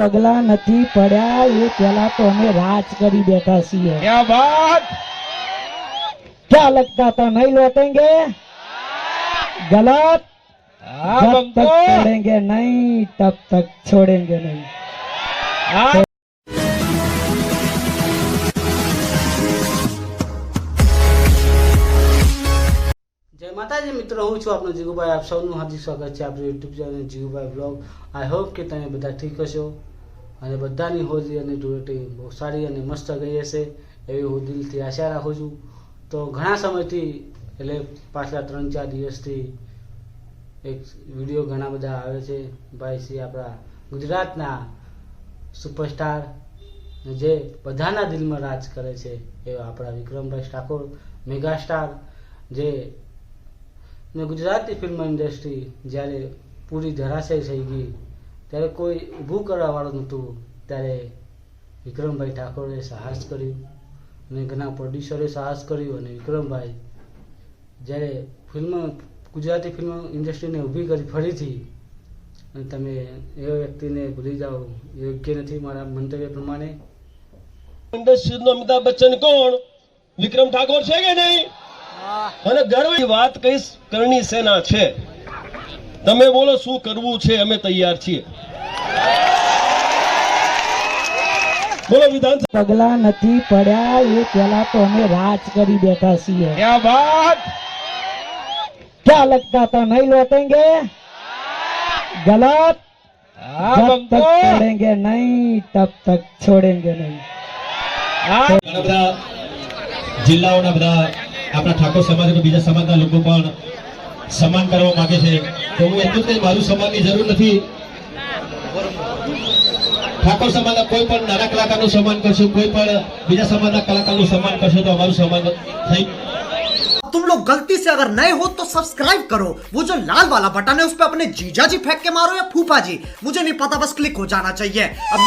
પગલા નથી પડ્યા એ પેલા તો અમે રાજ કરી બેઠા છીએ क्या बात ક્યાં લગતા था नहीं लौटेंगे गलत हाँ जब तक बंको छोड़ेंगे नहीं तब तक छोड़ेंगे नहीं हाँ જય માતાજી મિત્રો હું છું આપનો જીગુભાઈ આપ સૌનું હાર્દિક સ્વાગત છે આપણું YouTube channel Jigubhai blog I hope કે તમે બધા ઠીક હશો અને બધાની હોજી અને ધૂળેટી બહુ સારી અને મસ્ત ગઈ હશે, એવી હું દિલથી આશા રાખું છું. તો ઘણા સમયથી, એટલે પાછલા ત્રણ ચાર દિવસથી એક વીડિયો ઘણા બધા આવે છે. ભાઈ શ્રી આપણા ગુજરાતના સુપરસ્ટાર જે બધાના દિલમાં રાજ કરે છે, એવા આપણા વિક્રમભાઈ ઠાકોર, મેગાસ્ટાર, જે ને ગુજરાતી ફિલ્મ ઇન્ડસ્ટ્રી જ્યારે પૂરી ધરાશય થઈ ગઈ ત્યારે કોઈ ઊભું કરવાવાળું નહોતું. ત્યારે વિક્રમભાઈ ઠાકોરે સાહસ કર્યું અને ઘણા પ્રોડ્યુસરે સાહસ કર્યું અને વિક્રમભાઈ જ્યારે ફિલ્મ ગુજરાતી ફિલ્મ ઇન્ડસ્ટ્રીને ઊભી કરી ફરીથી, અને તમે એ વ્યક્તિને ભૂલી જાઓ, યોગ્ય નથી મારા મંતવ્ય પ્રમાણે. ઇન્ડસ્ટ્રીનો અમિતાભ બચ્ચન કોણ? વિક્રમ ઠાકોર છે કે નહીં? અને ગર્વની વાત કહીશ કરણી સેના છે? તમે બોલો, શું કરવું છે? અમે તૈયાર છીએ. બોલો વિધાન પગલા નથી પડ્યા એ પેલા તો અમે રાજ કરી બેઠા છીએ क्या बात ક્યાં લગતા था नहीं लौटेंगे गलत हाँ जब तक बंको छोड़ेंगे नहीं तब तक छोड़ेंगे नहीं हाँ ઘણા બધા જિલ્લાઓના બધા આપણા ઠાકોર સમાજ અને બીજા સમાજના લોકો પણ સન્માન કરવા માંગે છે તો હું એટલું જ કહીશ, મારું સન્માનની જરૂર નથી ઠાકોર સમાજના કોઈ પણ નાના કલાકારનું સન્માન કરશું કોઈ પણ બીજા સમાજના કલાકારનું સન્માન કરશું તો અમારું સન્માન થઈ तुम लोग गलती से अगर नए हो तो सब्सक्राइब करो वो जो लाल वाला बटन है उस पर अपने जीजा जी फेंक के मारो या फूफा जी मुझे नहीं पता बस क्लिक हो जाना चाहिए अब